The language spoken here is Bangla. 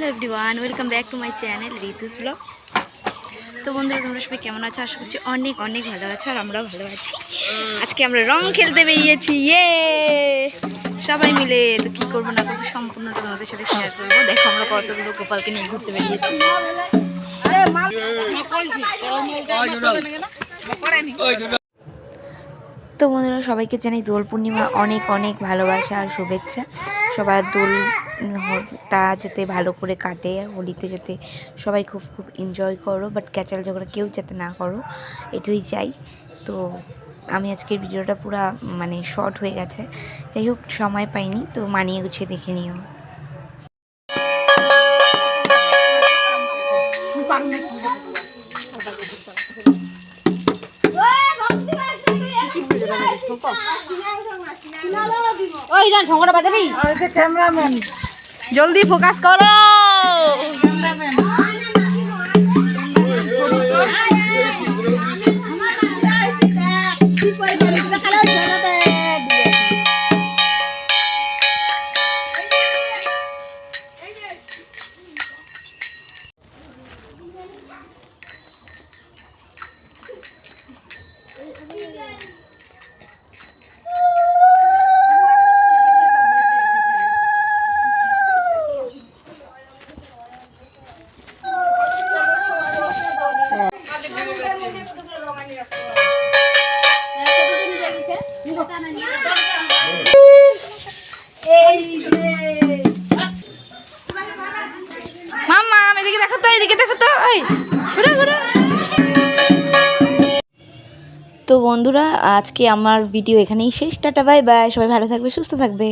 Hello everyone, welcome back to my channel Ritu's blog. তো বন্ধুরা, তোমরা সবাই কেমন আছো? আশা করছি অনেক অনেক ভালো আছো আর আমরাও ভালো আছি। আজকে আমরা রং খেলতে বেরিয়েছি ইয়ে! সবাই মিলে তো কী করব না করব সম্পূর্ণটা তোমাদের সাথে শেয়ার করব। দেখো আমরা কতগুলো গোপালকে নিয়ে ঘুরতে বেরিয়েছি। তো বন্ধুরা, সবাইকে জানাই দোল পূর্ণিমা অনেক অনেক ভালোবাসা আর শুভেচ্ছা। সবার দোলটা যাতে ভালো করে কাটে হোলিতে যাতে সবাই খুব খুব এনজয় করো বাট ক্যাচাল ঝগড়া কেউ যাতে না করো এটাই চাই। তো আমি আজকের ভিডিওটা পুরো মানে শর্ট হয়ে গেছে। যাই হোক সময় পাইনি তো মানিয়ে গুছিয়ে দেখে নিও। ওই না ঝগড়া বাজাবি? জলদি ফোকাস করো। মাম্মা এদিকে দেখো তো, এদিকে দেখো তো তো বন্ধুরা, আজকে আমার ভিডিও এখানেই শেষ। টাটা বাই বাই সবাই ভালো থাকবে, সুস্থ থাকবে।